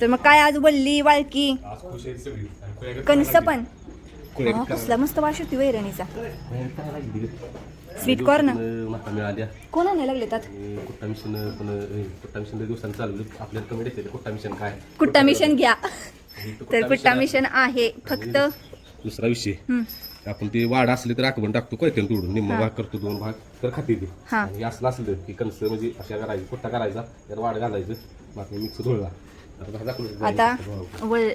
तर मग काय आज वल्ली वाळकी? कणस पण. हा, कसला मस्त वास होती वैरणीचा? Sweet corn. माता मिळाल्या. कोण आणायला लागले त्यात कुट्टा मिशन पण कुट्टा मिशन दिवसांनी चालू आपल्याला कमेंट येते कुट्टा मिशन काय? कुट्टा मिशन घ्या. हे तर कुट्टा मिशन आहे? फक्त दुसरा विषय. हम्म, आपण ते वाढ असले तर आकबन टाकतो काय तोडून. निम्म भाग करतो दोन भाग तर खाते ते. हा. आणि असलं असलं की कणस म्हणजे अशा करायचं कुट्टा करायचा त्यात वाढ घालायचं. बाकी मिक्स धुळला. आता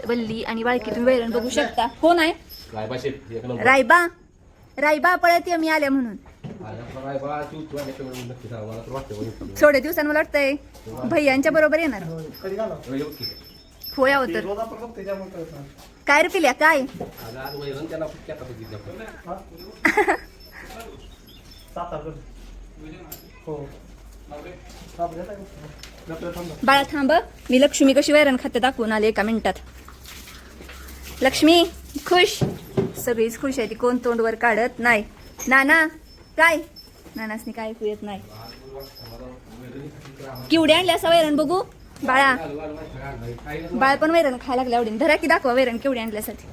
वल्ली आणि बाळकी तुम्ही वैरण बघू शकता. कोण आहे? रायबा. रायबा रायबा पळत मी आल्या म्हणून. आणि आपला मला वाटतं थोड्या मला वाटतंय भैयांच्या बरोबर येणार. होया होत होय अहो तर काय? रे पिल्या काय हो. बाळा थांब मी लक्ष्मी कशी वैरण खाते दाखवून आले एका मिनिटात. लक्ष्मी खुश? सगळीच खुश आहे ती कोण तोंडवर काढत नाही. नाना काय? नानासनी काय ऐकू येत नाही. किवड्या आणल्या असा वैरण बघू? बाळा. बाळ पण वैरण खायला लागले आवडीन. धरा की दाखवा वैरण केवढी आणल्यासाठी.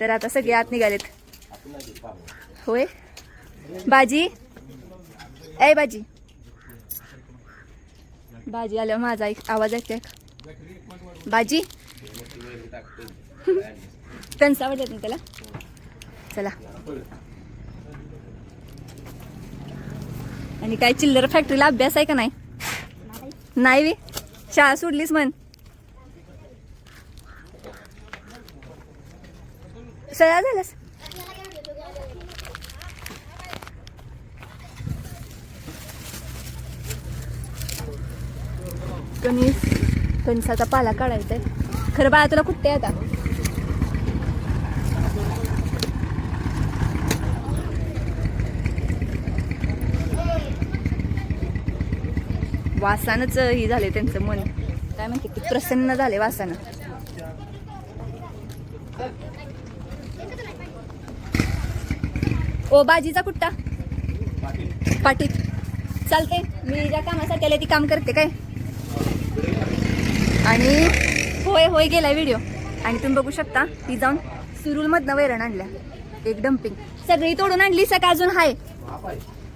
तर आता सगळे आत निघालेत. होय. बाजी. ए बाजी. बाजी आल्यावर माझा ऐक- आवाज ऐकते बाजी. त्यांचा आवडत ना त्याला? चला. आणि काय चिल्लर फॅक्टरीला अभ्यास आहे का नाही? नाही वे. शाळा सोडलीस म्हण. सगळा झालास? कणीस कणसाचा पाला काढायचा आहे खरं बाळा तुला कुठे आता? वासानच ही झाले त्यांचं मन. काय म्हणते की प्रसन्न झाले वासानं. ओ बाजीचा कुट्टा पाटीत चालते मी ज्या कामासाठी आले ती काम करते काय? आणि होय होय गेलाय व्हिडिओ आणि तुम्ही बघू शकता ती जाऊन सुरुल मधनं वैरण आणल्या. एक डम्पिंग सगळी तोडून आणली सका अजून हाय.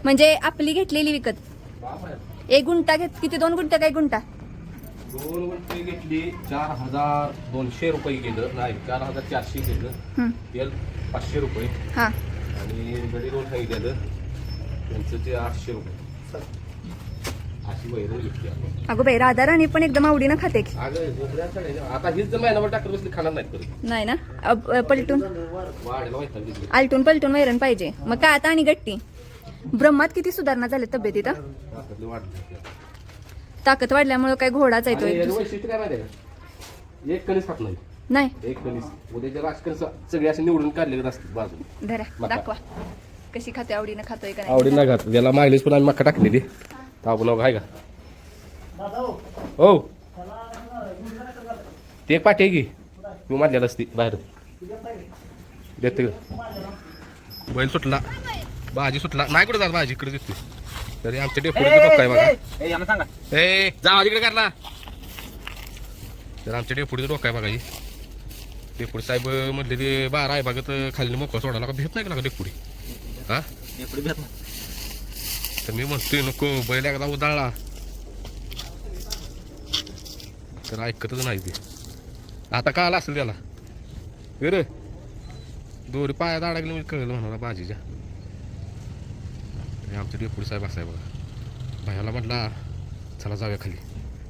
म्हणजे आपली घेतलेली विकत. एक गुंटा घेत किती दोन गुंटा काय गुंटा दोन गुंठे घेतली चार हजार दोनशे रुपये गेलं. नाही चार हजार चारशे गेलं. तेल पाचशे रुपये. हा. आणि गडी रोड सांगितलेलं त्यांचं ते आठशे रुपये. अशी वैरण घेतली आपण. अगो बाई राधा राणी पण एकदम आवडीनं खाते. की अगं झोपड्यांकडे आता हीच जर महिनाभर टाकत बसली खाणार नाहीत परत. नाही ना? अब- अ, पलटून. वाढेला वैताग घेतली आलटून पलटून वैरण पाहिजे. मग काय आता आणि गट्टी? ब्रह्मात किती सुधारणा झाली तब्येतीत हा? वाढली. ताकद वाढल्यामुळे काय घोडाच आणि येतोय याचं वैशिष्ट्य काय माहिती आहे? का एक कणीस खात नाही. नाही. एक कणीस. उद्याच्या राजकणस सगळे असे निवडून काढलेले असतात बाजू धरा मका. दाखवा. कशी खाते आवडीनं खातोय का नाही? आवडी नाही घात याला मागलीच पण आम्ही मक्का टाकलेली. ताबू नाव आहे का? हो. ते एक पाठी आहे की? तू मारलेला असती बाहेर. देते बैल सुटला. भाजी सुटला. नाही कुठे जात भाजी? इकडे दिसते तरी आमच्या डेपुडीचं डोकं आहे बघा. ए जा इकडे करला तर आमच्या डेपुडीचं डोकं आहे बघा ही. डेपुडी साहेब ते बारा आहे बघत खाली मोकळं सोडायला का भेट नाही का डेपुडी हा? तर मी म्हणतोय नको बैल एकदा उदाळला तर ऐकतच नाही ते. आता का आला असेल त्याला? रे दोरी पायात अडकली म्हणजे कळलं म्हणाला भाजीच्या हे आमचे डेपुडी साहेब असाय बघा. भैयाला म्हटला चला जाऊया खाली.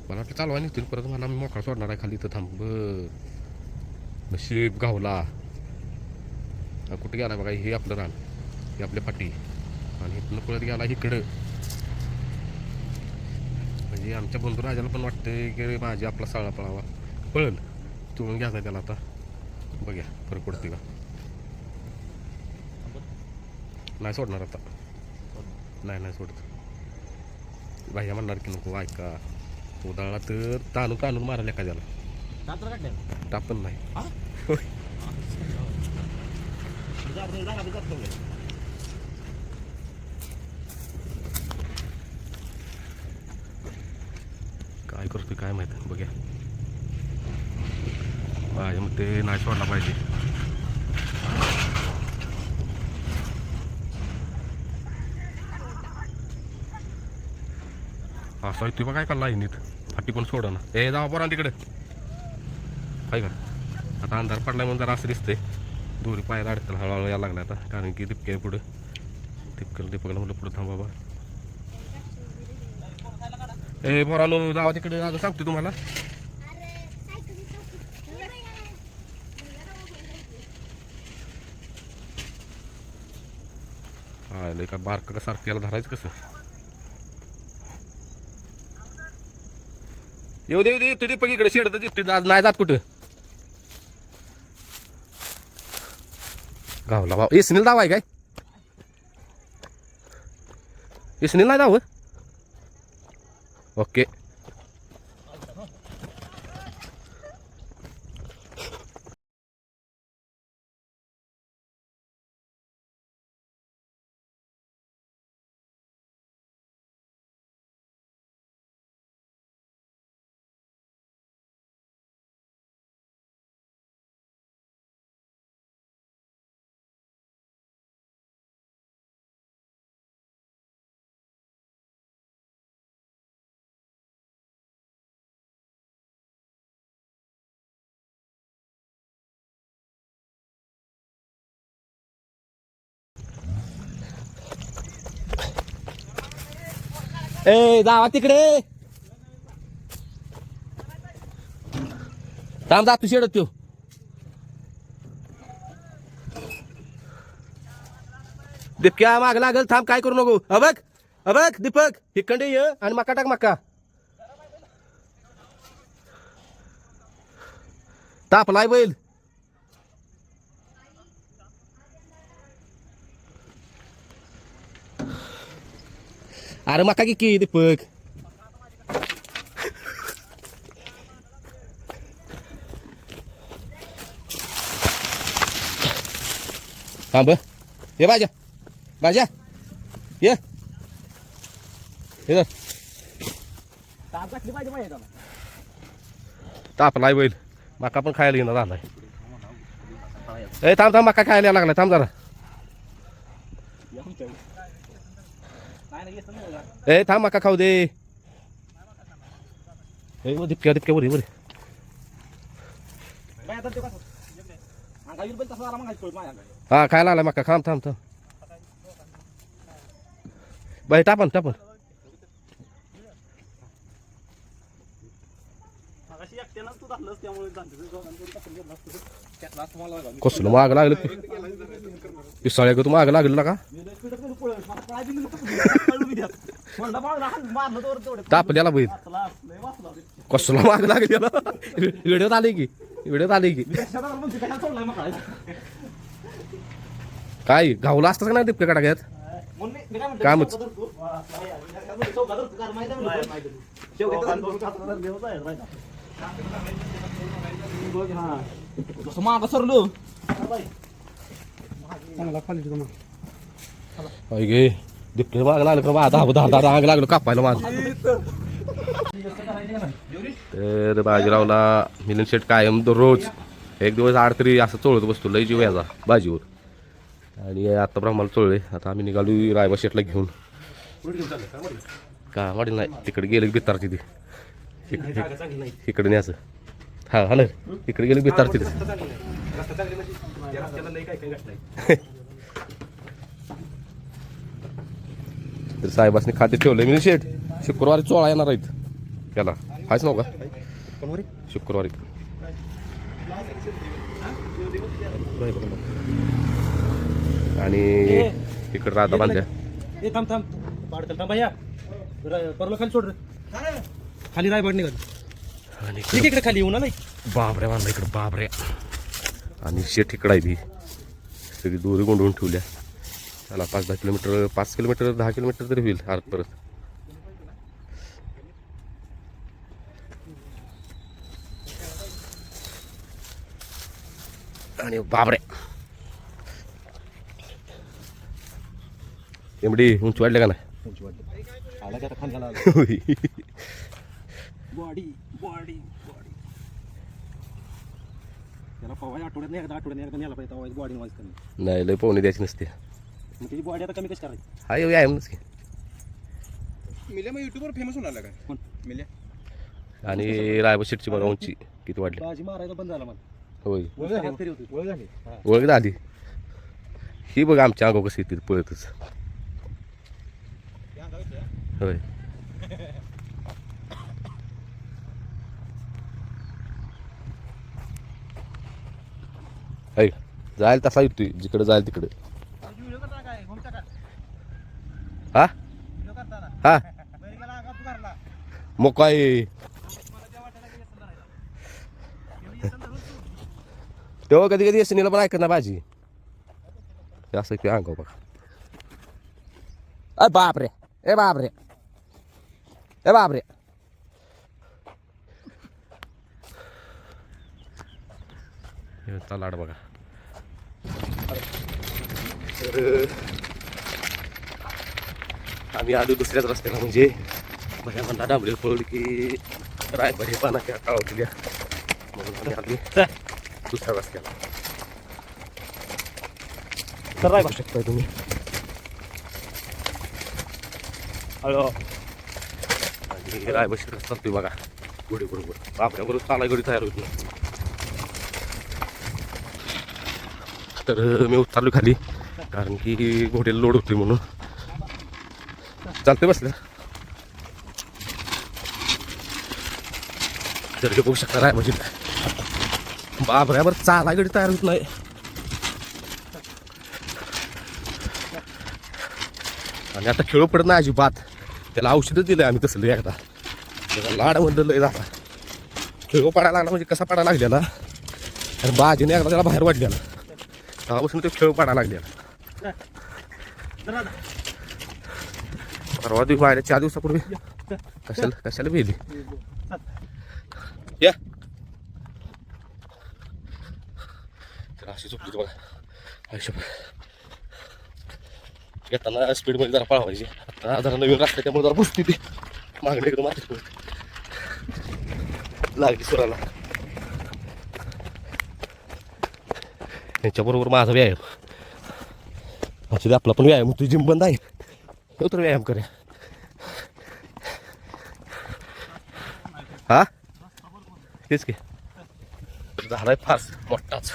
मला वाटलं चालवा निघतील परत मला मी मोकळा सोडणार आहे खाली तर थांब. बर. नशीब गावला कुठे गेला बघा हे आपलं रान हे आपल्या पाठी आणि इथनं पळत गेला इकडं. म्हणजे आमच्या बंधू राजाला पण वाटतंय की माझी आपला साळा पळावा. पळल तुळून घ्यायचा त्याला आता. बघ्या फरक पडते का? नाही सोडणार आता. नाही नाही सोडत. भाई म्हणणार की नको ऐका. उदाळला तर ताणून ताणून मारायला एखाद्याला. टापण नाही होय करतोय काय माहिती बघ्या. माझ्या मग ते नाही सोडला पाहिजे. असा तू बघा काय का लाईनीत फाटी पण सोडा ना. ए जावा पोरा तिकडे. काय का? आता अंधार पडला म्हणून जरा असं दिसतंय. दोरी पायाला अडकल हळूहळू यायला लागला आता. कारण की दिपके पुढे दिपकेला दीपकला म्हटलं पुढे थांबा बाबा ए मोरालो जावा तिकडे आता सांगतो तुम्हाला. हा लय का बारका का सारखं याला धरायचं कसं? येऊ दे येऊ दे तुझी पण इकडे शेडत दिसते आज नाही जात कुठं? गावला बाबा इसनील दावा आहे काय? एसनील नाही दावं Ok. ए जावा तिकडे. थांब जा तू शेडत त्यो दीपक्या माग लागल थांब काय करू नको. अबक अबक दीपक हिकडे ये आणि मका टाक मका. तापलाय बैल. अरे मका की की दीपक थांब ये बाजा बाजा ये ये तापलाय बैल मका पण खायला येणार झालाय ए थांब थांब मका खायला यायला लागलाय थांब जरा ए थांब मका खाऊ दे ए मग दिपक्या दिपक्या बरी बरी हा खायला आला मका थांब थांब थांब बाई टापन टापन कसलं माग लागलं पिसाळ्या तू माग लागलं का तापल्याला बैल. कसलं माग लागलं व्हिडिओत आले की व्हिडिओत आले की. काय घावला असतं का नाही दिपक्या कडाक्यात कामच. कसं मागं सरलो. चांगला क्वालिटी तुम्हाला अय गे दिपक्या माग लागलं का? दहा दहा दहा आग लागलं कापायला माझं तर बाजीरावला मिलन शेट कायम दररोज एक दिवस आड तरी असं चोळत बसतो लय जीव याचा बाजीवर. आणि आता ब्रह्माला चोळले आता आम्ही निघालो रायबा शेटला घेऊन. का वाटेल नाही तिकडे गेलं की बितारची ती. इक- इकडे न्यायचं हा हा ना इकडे गेलं की बितारची तर साहेबासनी खाते ठेवलंय मिलन शेट शुक्रवारी चोळा येणार आहेत. त्याला हायच नव्ह का? शुक्रवारी. आणि इकडे राहता बांधल्या. ए थांब थांब. पाडकल थांब भैया. परलो खाली सोड रे. खाली राय बड निघाल. आणि ठीक इकडे खाली येऊ ना नाही बाबऱ्या बांधला इकडे बाबऱ्या आणि शेट इकडं आहे ती. सगळी दोरी गोंडवून ठेवल्या. त्याला पाच दहा किलोमीटर पाच किलोमीटर दहा किलोमीटर तरी होईल आत परत. आणि बाबऱ्या एमडी उंच वाढले का नाही? Body body body. त्याला पवाय आठवड्यात नाही एकदा आठवड्यात एकदा न्यायला पाहिजे बॉडी वाईज नाही लय पोहणी द्यायची नसते. त्याची बॉडी आता कमी कशी करायची? हा येऊ आहे की. मिल्या मग युट्यूबवर फेमस होणार काय? कोण? मिल्या. आणि रायबा शेटची बघा उंची किती वाढली. बाजी मारायचा बंद झाला मला. होय. हात फिरी होती. ओळख झाली. ओळख झाली. ही बघ आमच्या अंगावर कशी येते पळतच होय. ऐक जायला तसा येतोय जिकडे जायला तिकडे. हा? हा? मग काय? तेव्हा कधी कधी एसनीला पण ऐकत ना भाजी. हे असं ते अंगाव बघा. अ बापरे ए बाप रे ए बाप रे लाड बघा. आम्ही आलो दुसऱ्याच रस्त्याला म्हणजे बघा म्हणला डांबरी पडली की रायबडी पाना त्या काळवलेल्या म्हणून आम्ही आली दुसऱ्या रस्त्याला. तर राय बघू शकताय तुम्ही. हॅलो. आणि रायबशी रस्ता चालतोय बघा. गुढी बरोबर बापऱ्याबरोबर चालाय गडी तयार होती तर मी उतरलो खाली कारण की घोड्याला लोड होती म्हणून. चालतंय बसलं. जर बघू शकता राय म्हणजे. बरं चाला गडी तयार होत नाही. आणि आता खेळ पडत नाही अजिबात. त्याला औषधं दिलं आम्ही तसलं एकदा. त्याला लाड म्हणलं लय झाला खेळू पडायला लागला म्हणजे कसा पडायला लागलेला आणि बाजीने एकदा त्याला बाहेर वाढलेला तेव्हापासून तो खेळू पडायला लागलेला परवा दिवशी बाहेर चार दिवसापूर्वी. कशाला कशाला भेली? या. अशी झोपली बघा आयुष्य येताना स्पीडमध्ये जरा पळवायची. आता जरा नवीन रस्ता त्यामुळे जरा बसते ती. मागणी एकदम मारते लागली सुराला. यांच्याबरोबर माझा व्यायाम. असू दे आपला पण व्यायाम होतो जिम बंद आहे. तो तर व्यायाम करे हा? तेच की. झालाय फार मोठाच.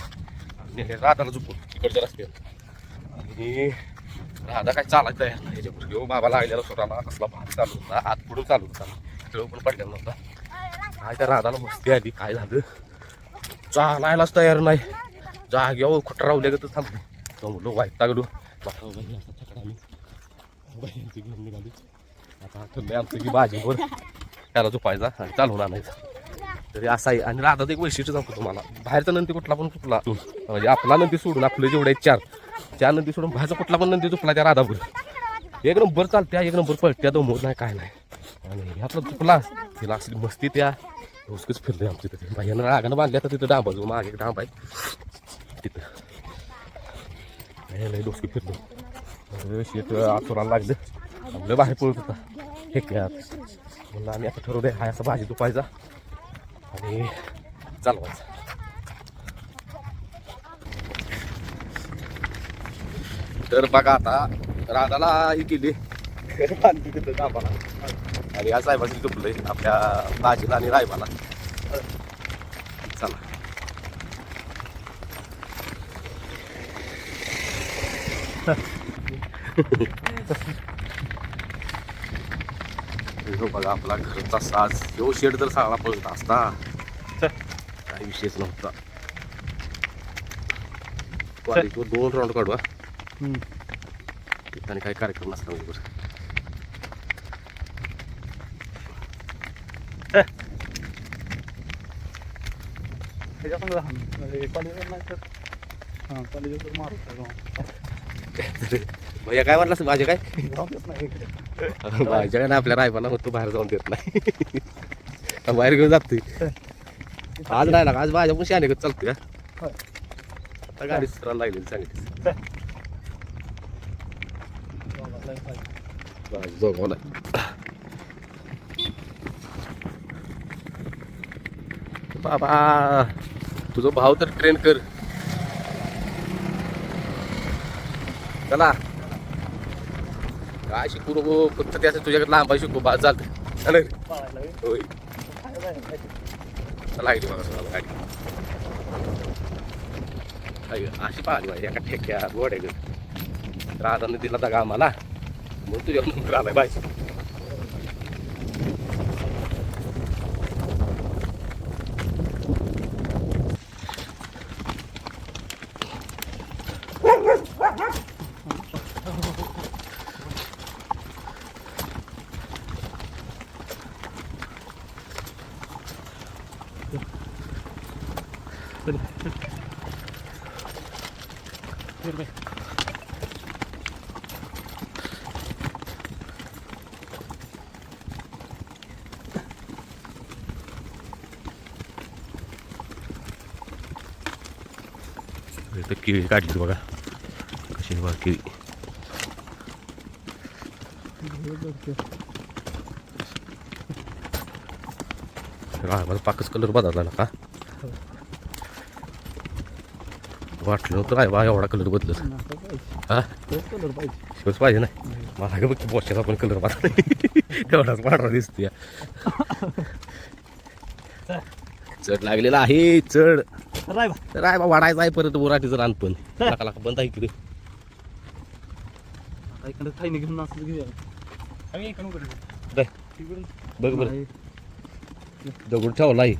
राधाला झुकून इकडच्या रस्त्यात आणि राधा काय चालायचं तयार नाही याच्यावर घेऊ बाबा लागलेला स्वतःला कसला भात चालू होता. हात पुढून चालू होता. खेळ पण पडलेला नव्हता. काय त्या राधाला मस्ती आली. काय झालं? चालायलाच तयार नाही. जाग्यावर खोटा राहू लागत थांबलो जमलो वाईट तागडू घेऊन निघाली आता ठरले आमचं की भाजीवर त्याला झोपायचा आणि चालवून आणायचा. तरी असं आहे. आणि राधा एक वैशिष्ट्य सांगतो तुम्हाला. बाहेरचा नंदी कुठला पण चुकला म्हणजे आपला नंदी सोडून आपले जेवढे चार चार नंदी सोडून बाहेरचा कुठला पण नंदी चुकला त्या राधापूर एक नंबर चालत्या एक नंबर पळत्या दमवत नाही काय नाही. आणि ह्यातला चुकला तिला असली मस्ती त्या. रोजकच फिरले आमच्या तिथे भाईनं रागानं बांधल्या तर तिथं डांबा जो मागे एक डांब आहे. तिथं. डोसकी फिरलो. शेत आचोराला लागलं. आपलं बाहेर पळत होता. हे काय म्हणलं आम्ही आता ठरवलंय हा असा भाजी दुपायचा आणि चालवायचा. तर बघा आता राधाला ही केली. बांधली तिथं डाबाला आणि या साहेबांनी दुपलंय आपल्या भाजीला आणि रायबाला. चला. हो बघा आपला घरचा साज. यो शेड जर सगळा पळत असता. काही विषयच नव्हता. दोन राऊंड काढू हा. आणि काही कार्यक्रम नसला म्हणजे बरं. भैया काय म्हणलास माझे काय? माझ्या काय ना आपल्या रायबाला होतो बाहेर जाऊन देत नाही. बाहेर घेऊन जातोय. आज नाही लागा आज माझ्या पण शाने चालतोय. आता गाडी सरायला सांगितली जोगवला बाबा तुझं भाव तर ट्रेन कर. चला. काय शिकू नको फक्त त्याचं तुझ्याकडे लांब आहे शिकू बाद चालतं है होय. चला गाडी बघा चला गाडी. अशी पाहिली माझी एका ठेक्या गोड्या राधाने दिला दगा आम्हाला म्हणून तुझ्या नंबर आलाय बाय. इथं केळी काढली बघा कशी बघा केळी हा माझा पाकच कलर बदलला ना का वाटलं नव्हतं काय? बा एवढा कलर बदलत हा? शिवच पाहिजे ना. मला का बघ बोशाचा पण कलर बदला तेवढाच पांढरा दिसतोय. चढ लागलेला आहे चढ. राय बा. वाढायचं आहे परत बोराटीचं रान पण. लाका लाका बंद आहे इकडे. इकडे थाईने घेऊन असं घेऊया. काय? बघ बरं. दगड ठेवला आहे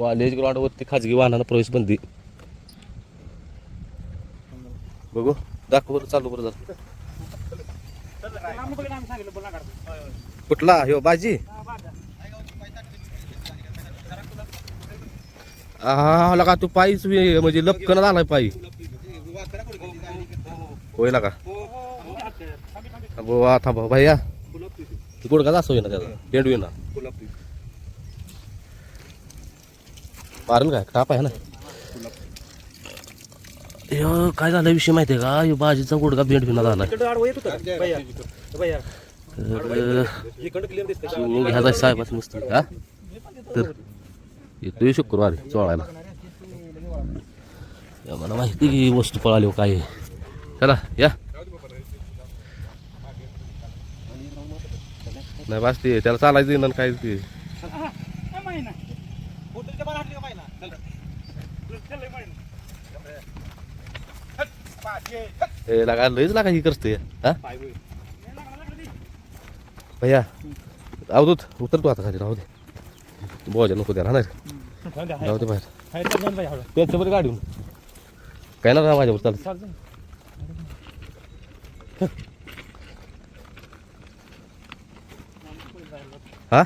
कॉलेज ग्राउंडवरती खाजगी वाहनाला प्रवेश बंदी. बघू. दाखव बरं चालू बरं झालं. कुठला? ह्यो बाजी? हा लगा तू पायीच म्हणजे लपकन आलाय पायी. होईल का? थांबवा थांबा भैया. तू गुडघा जास्त होईना त्याला. पेंड होईना मारेल काय? टाप आहे ना. यो, काय झालं विषय माहिती आहे का? यो बाजीचा गुडगा बेंड भिना झाला का? तर इकडे क्लिअर घ्यायचा साहेबाच मस्त का तर येतोय शुक्रवारी चोळायला या मला माहिती की वस्तू पळाली हो काय. आहे. चला या. नाही बस ते त्याला चालायचं येईना आणि काय ते हे लागा लयच लागा ही करते हा? भैया अवधूत उतर तू आता खाली राहू दे. बोजा नको द्या राहणार. राहू दे बाहेर. त्यांच्या बरं गाडी काय ना माझ्यावर? चालत हा?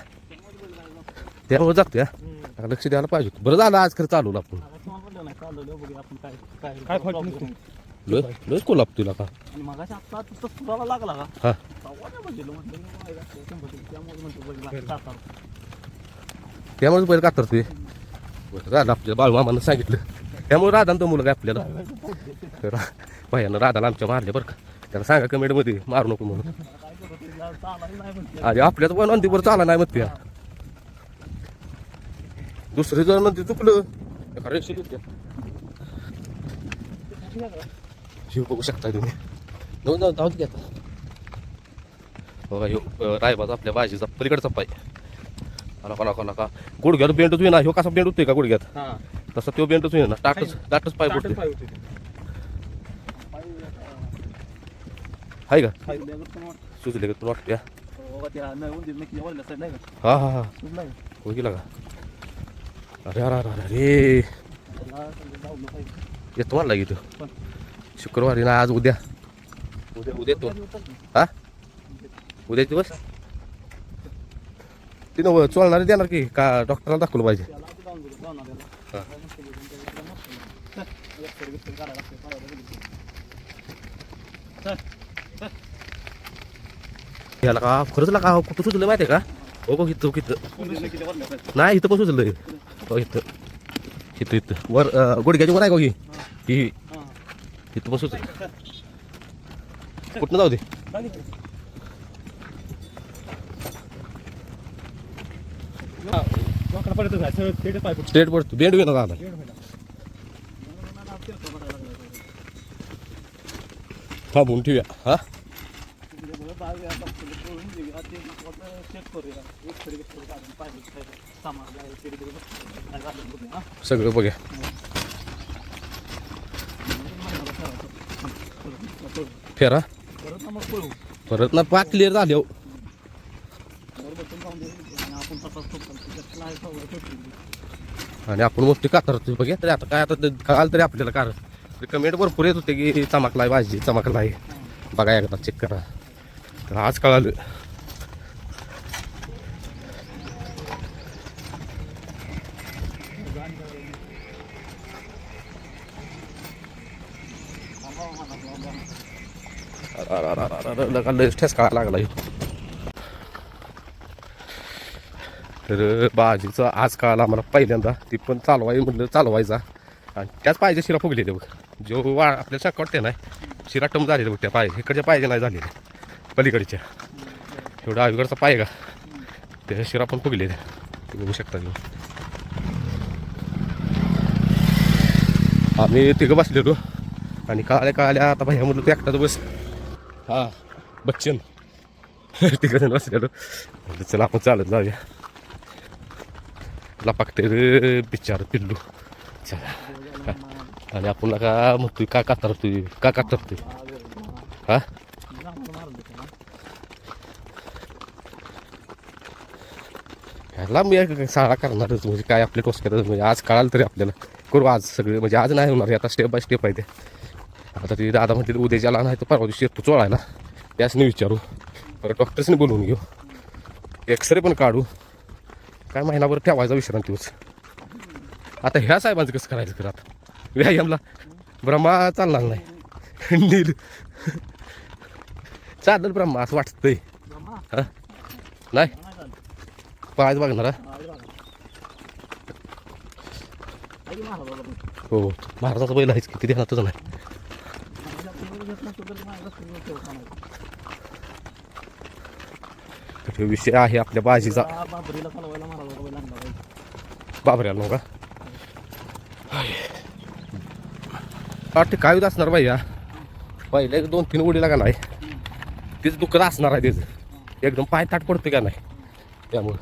त्यामुळे जागते हा? लक्ष द्यायला पाहिजे होतं. बरं झालं आज खरं चालवलं आपण. लय लयच कोल्हाप तुला का आणि मगाशी आता तिथं सुराला लागला का हा तेव्हा नाही बघितलं. म्हटलं मी नाही जास्त शंभर टक्के. त्यामुळे म्हणतो. त्यामुळे पहिले कातर ते झालं आपल्या बाळूमामानं सांगितलं त्यामुळे राधा तो मुलगा आहे आपल्याला तर भैयानं राधाला आमच्या मारले बरं का त्याला सांगा कमेंटमध्ये मारू नको म्हणून काय करतो ते जा- चालायला नाही म्हणते. आधी आपल्याच पण नंदीवर चाला नाही म्हणते दुसरे जर नंदी चुकलं एका रेषेत येते. शिव बघू शकता तुम्ही जाऊन जाऊन जाऊन घ्या बघा ह्यो अं, रायबाज आपल्या भाजीचा पलीकडचा पाय आला का नका नका गुडघ्यात बेंडच होईना ह्यो कसा बेंड होतोय का गुडघ्यात हा. तसा तो बेंडच होईना टाटच टाटच पाय टाटच पडते पाय होते ते. हाय का खायल्यावर सुचले का तुला वाटते हा हा हा हो गेला का अरे अरे अरे अरे येतो मला शुक्रवारी ना आज उद्या. उद्या उद्या तो. हा? उद्या दिवस? तिनं चोळणारे देणार की का डॉक्टरला दाखवलं पाहिजे. याला का खरंच ला का? कुठं सुचलं माहिती का? हो बघ इथं side. नाही इथं पण सुचलं हो इथं. इथं इथं. वर गुडघ्याची वर आहे का ही ही बसूच इथं कुठनं जाऊ दे? स्ट्रेट थेट पडतो बेंड विना आता थांबून ठेवूया. हा? सगळं बघूया. फेरा? परत ना पाक क्लिअर झाले हो. आणि आपण मोठी कातरतो बघा तरी आता काय आता ते कळालं तरी आपल्याला कारण. कमेंट भरपूर येत होते की चमकलाय भाजी चमकलाय. बघा एकदा चेक करा. तर आज कळालं. लयच ठेस काढायला लागला तर बाजीचं आज काळाला आम्हाला पहिल्यांदा ती पण चालवाय म्हटलं चालवायचा. आणि त्याच पाहिजे शिरा फुगले ते बघ. जो वा आपल्या शाकवटते नाही शिरा टम झालेलं बघ त्या पाहिजे इकडच्या पाहिजे नाही झालेले. पलीकडच्या. एवढा अलीकडचा पाय का? त्याच्या शिरा पण फुगले ते बघू शकता तुम्ही आम्ही तिघं बसलेलो. आणि काळ्या काळ्या आता भैया ते तू एकटाच बस. हां. बच्चन. तिकडे जण बसलेलो चला आपण चालत जाऊया. लपाकते रे बिचार पिल्लू. चला. आणि आपण का म्हणतोय का कातरतोय का कातरतोय हा? ह्याला मी साळा करणारच म्हणजे काय आपले कोस करत म्हणजे आज कळाल तरी आपल्याला. करू आज सगळे म्हणजे आज नाही होणार आता स्टेप बाय स्टेप आहे ते. आता ते दादा म्हणते उद्याच्याला नाही तर परवा दिवशी येतो चोळायला. त्यासनी विचारू. परत डॉक्टर्सनी बोलवून घेऊ. एक्सरे पण काढू. काय महिनाभर ठेवायचा विश्रांतीच आता ह्या साहेबांचं कसं करायचं खरं आता? व्यायामला ब्रह्मा चालणार नाही. नील. चालेल ब्रह्मा असं वाटतंय. हां? नाही? पाहायचं बघणार हो? हो. महाराजाचा बैल आहेच किती ध्यानातच नाही. तर विषय आहे आपल्या बाजीचा. बाबरीला चालवायला महाराजाचा बैल बाबऱ्याला काय होत असणार भाई पहिल्या पहिले एक दोन तीन उडीला का नाही? तेच दुःखत असणार आहे त्याचं एकदम पाय ताट पडतो का नाही? त्यामुळं.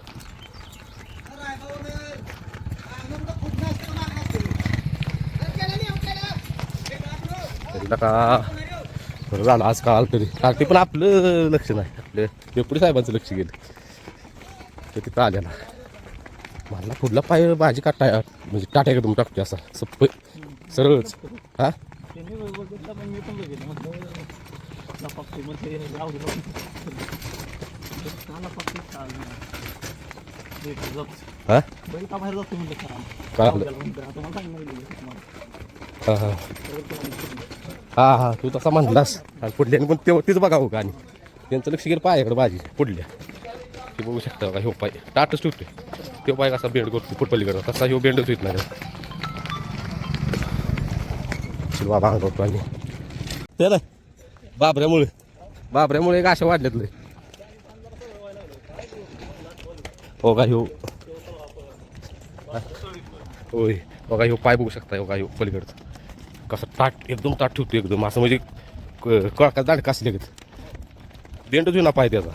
तरी बरं झालं आज काळ तरी. कारण ते पण आपलं लक्ष नाही. आपलं डेपुटी साहेबांचं लक्ष गेलं. ते तिथं आल्या ना मला पुढला पाय भाजी काटा म्हणजे टाट्याकडून टाकते असा? सप्प. सरळच. हा? हां हां. हा हा हा तू तसा म्हणलास. आणि पुढल्याने पण तेव्हा तीच बघावं का आणि? त्यांचं लक्ष गेलं पायाकडे भाजी पुढल्या. ते बघू शकता का ह्यो पाय. टाटच ठेवतोय. तो पाय कसा बेंड करतो फुटपलीकडं तसा ह्यो बेंडच होत नाही बाबा अंगवतो आणि. त्याला बाबऱ्यामुळे. बाबऱ्यामुळे एक अशा वाढल्यात लय. हो का ह्यो हा. होय. बघा ह्यो पाय बघू शकता हो का ह्यो पलीकडचा. ताट एकदम ताट ठेवतो एकदम. असं म्हणजे क- कळका दाड कसले देंड जुना पाय त्याचा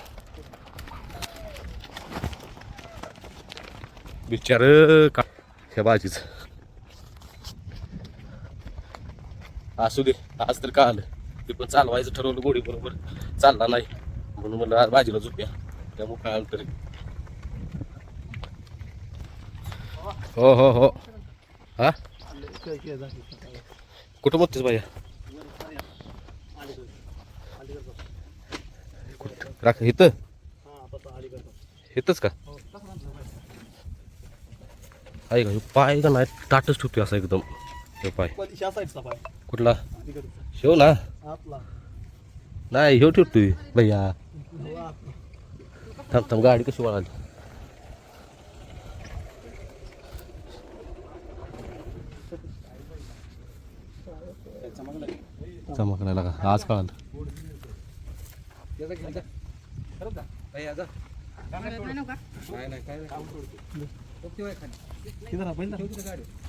बिचार का ह्या बाजीच. असू दे आज तर का आलं ते पण चालवायचं ठरवलं गोडी बरोबर. चालला नाही. म्हणून म्हणलं आज बाजीला झोप्या. त्यामुळे काय आलं तरी हो हो हो. हा? कुठं बघतेस बाया राख इथं? इथंच का? आहे का पाय का नाही ताटच ठेवतोय असा एकदम. हे पाय. कुठला? शेव ना? नाही हे ठेवतोय भैया. थांब थांब गाडी कशी वळाली? चमकला का आज कळालं. नाही